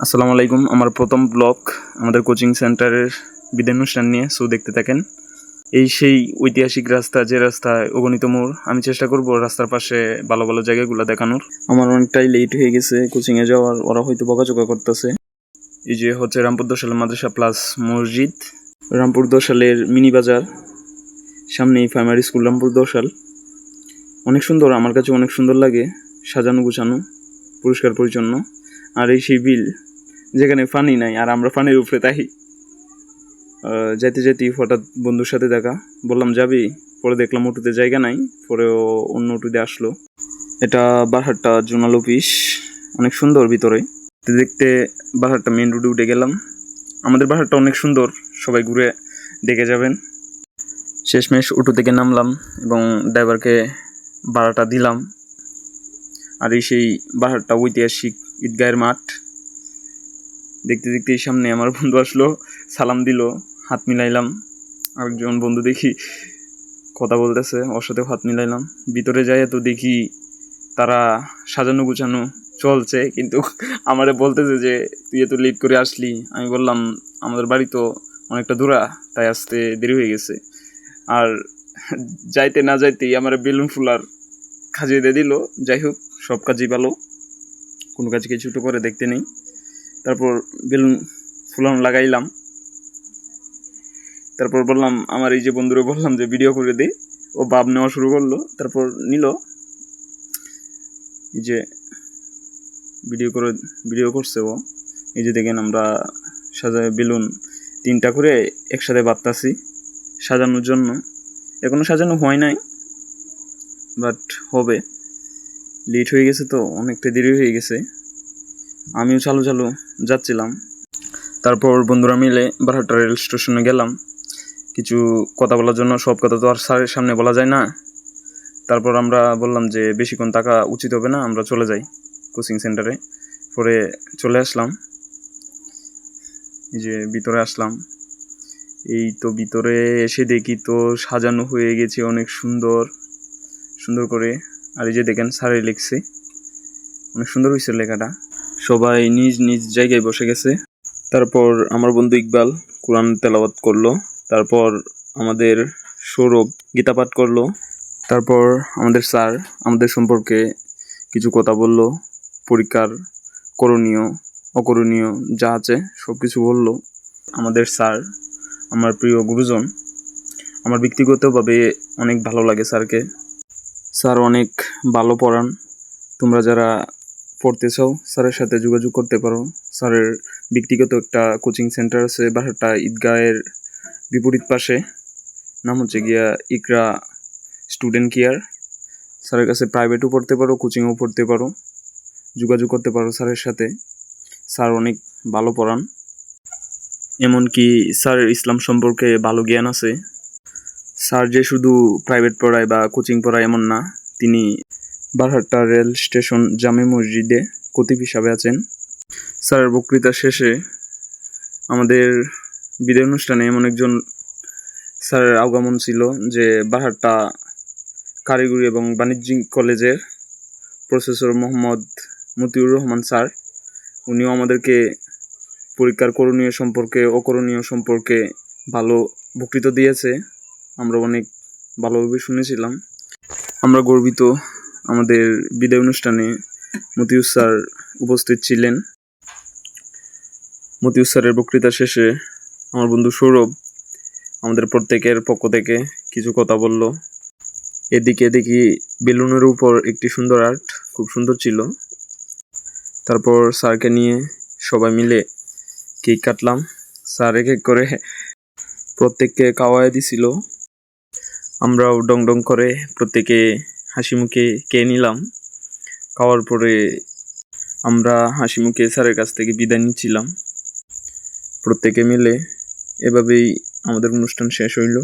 আসসালামু আলাইকুম। আমার প্রথম ব্লগ আমাদের কোচিং সেন্টারের বিদায় অনুষ্ঠান নিয়ে সো দেখতে থাকেন। এই সেই ঐতিহাসিক রাস্তা যে রাস্তায় অগণিত মোড় আমি চেষ্টা করব রাস্তার পাশে ভালো ভালো জায়গাগুলো দেখানোর। আমার অনেকটাই লেট হয়ে গেছে কোচিংয়ে যাওয়ার ওরা হয়তো বকাচকা করতেছে। এই যে হচ্ছে রামপুর দশাল মাদ্রাসা প্লাস মসজিদ। রামপুর দশালের মিনি বাজার সামনেই প্রাইমারি স্কুল রামপুর দশাল। অনেক সুন্দর আমার কাছে অনেক সুন্দর লাগে সাজানো গুছানো পরিষ্কার পরিচ্ছন্ন। আর এই সেই বিল যেখানে পানি নাই, আর আমরা পানির উপরে তাই যাইতে যাইতে হঠাৎ বন্ধুর সাথে দেখা, বললাম, যাবি? পরে দেখলাম অটোতে জায়গা নাই পরে ও অন্য অটোতে আসলো। এটা বারহাট্টা জোনাল অফিস, অনেক সুন্দর ভিতরে। দেখতে বারহাট্টা মেন রোডে উঠে গেলাম। আমাদের বারহাট্টা অনেক সুন্দর, সবাই ঘুরে দেখে যাবেন। শেষমেশ অটো থেকে নামলাম এবং ড্রাইভারকে ভাড়াটা দিলাম। আর এই সেই বাহারটা ঐতিহাসিক ঈদগাহের মাঠ দেখতে দেখতে এই সামনে আমার বন্ধু আসলো, সালাম দিল, হাত মিলাইলাম। আরেকজন বন্ধু দেখি কথা বলতেছে, ওর সাথেও হাত মিলাইলাম। ভিতরে যাই তো দেখি তারা সাজানো গুছানো চলছে, কিন্তু আমারে বলতেছে যে, তুই এত লেট করে আসলি। আমি বললাম, আমাদের বাড়ি তো অনেকটা দূরা, তাই আসতে দেরি হয়ে গেছে। আর যাইতে না যাইতেই আমার বেলুন ফুলার খাজিয়ে দিয়ে দিল। যাই হোক, সব কাজই ভালো। কোনো কাজকে ছোটো করে দেখতে নেই। তারপর বেলুন, ফুলানো লাগাইলাম। তারপর বললাম, আমার এই যে বন্ধুরে বললাম যে ভিডিও করে দিই। ও বাপ নেওয়া শুরু করল, তারপর নিল। এই যে ভিডিও করে ভিডিও করছে ও। এই যে দেখেন আমরা সাজায় বেলুন তিনটা করে একসাথে বাঁধতাছি সাজানোর জন্য। এখনও সাজানো হয় নাই বাট হবে। লেট হয়ে গেছে তো, অনেকটা দেরি হয়ে গেছে। আমিও চালু চালু যাচ্ছিলাম। তারপর বন্ধুরা মিলে বারহাট্টা রেল স্টেশনে গেলাম। কিছু কথা বলার জন্য সব কথা তো আর স্যারের সামনে বলা যায় না। তারপর আমরা বললাম যে বেশিক্ষণ টাকা উচিত হবে না, আমরা চলে যাই কোচিং সেন্টারে পরে চলে আসলাম। এই যে ভিতরে আসলাম। এই তো ভিতরে এসে দেখি তো সাজানো হয়ে গেছে অনেক সুন্দর সুন্দর করে। আর এই যে দেখেন স্যারে লিখছে। অনেক সুন্দর হয়েছে লেখাটা। সবাই নিজ নিজ জায়গায় বসে গেছে। তারপর আমার বন্ধু ইকবাল কোরআন তেলাওয়াত করল। তারপর আমাদের সৌরভ গীতা পাঠ করল। তারপর আমাদের স্যার আমাদের সম্পর্কে কিছু কথা বলল। পরীক্ষার করণীয়, অকরণীয় যা আছে সব কিছু বলল। আমাদের স্যার আমার প্রিয় গুরুজন। আমার ব্যক্তিগতভাবে অনেক ভালো লাগে স্যারকে। স্যার অনেক ভালো পড়ান। তোমরা যারা পড়তে চাও স্যারের সাথে যোগাযোগ করতে পারো। স্যারের ব্যক্তিগত একটা কোচিং সেন্টার আছে বাহারটা ঈদগাহের বিপরীত পাশে। নাম হচ্ছে গিয়া ইকরা স্টুডেন্ট কেয়ার। স্যারের কাছে প্রাইভেটও পড়তে পারো, কোচিংও পড়তে পারো। যোগাযোগ করতে পারো স্যারের সাথে। স্যার অনেক ভালো পড়ান। এমনকি স্যার ইসলাম সম্পর্কে ভালো জ্ঞান আছে। স্যার যে শুধু প্রাইভেট পড়ায় বা কোচিং পড়ায় এমন না, তিনি বারহাট্টা রেল স্টেশন জামে মসজিদে কতিব হিসাবে আছেন। স্যারের বক্তৃতা শেষে আমাদের বিদায় অনুষ্ঠানে এমন একজন স্যারের আগমন ছিল যে বারহাট্টা কারিগরি এবং বাণিজ্যিক কলেজের প্রফেসর মোহাম্মদ মতিউর রহমান স্যার, উনিও আমাদেরকে পরীক্ষার করণীয় সম্পর্কে, অকরণীয় সম্পর্কে ভালো বক্তৃতা দিয়েছে। আমরা অনেক ভালোভাবে শুনেছিলাম। আমরা গর্বিত আমাদের বিদায় অনুষ্ঠানে মতিউর স্যার উপস্থিত ছিলেন। মতিউর স্যারের বক্তৃতা শেষে আমার বন্ধু সৌরভ আমাদের প্রত্যেকের পক্ষ থেকে কিছু কথা বলল। এদিকে দেখি বেলুনের উপর একটি সুন্দর আর্ট খুব সুন্দর ছিল। তারপর স্যারকে নিয়ে সবাই মিলে কেক কাটলাম। স্যার এক এক করে প্রত্যেককে খাওয়াই দিছিল। আমরাও ডং ডং করে প্রত্যেকে হাসি মুখে খেয়ে নিলাম। খাওয়ার পরে আমরা হাসি মুখে স্যারের কাছ থেকে বিদায় নিচ্ছিলাম। প্রত্যেকে মিলে এভাবেই আমাদের অনুষ্ঠান শেষ হইল।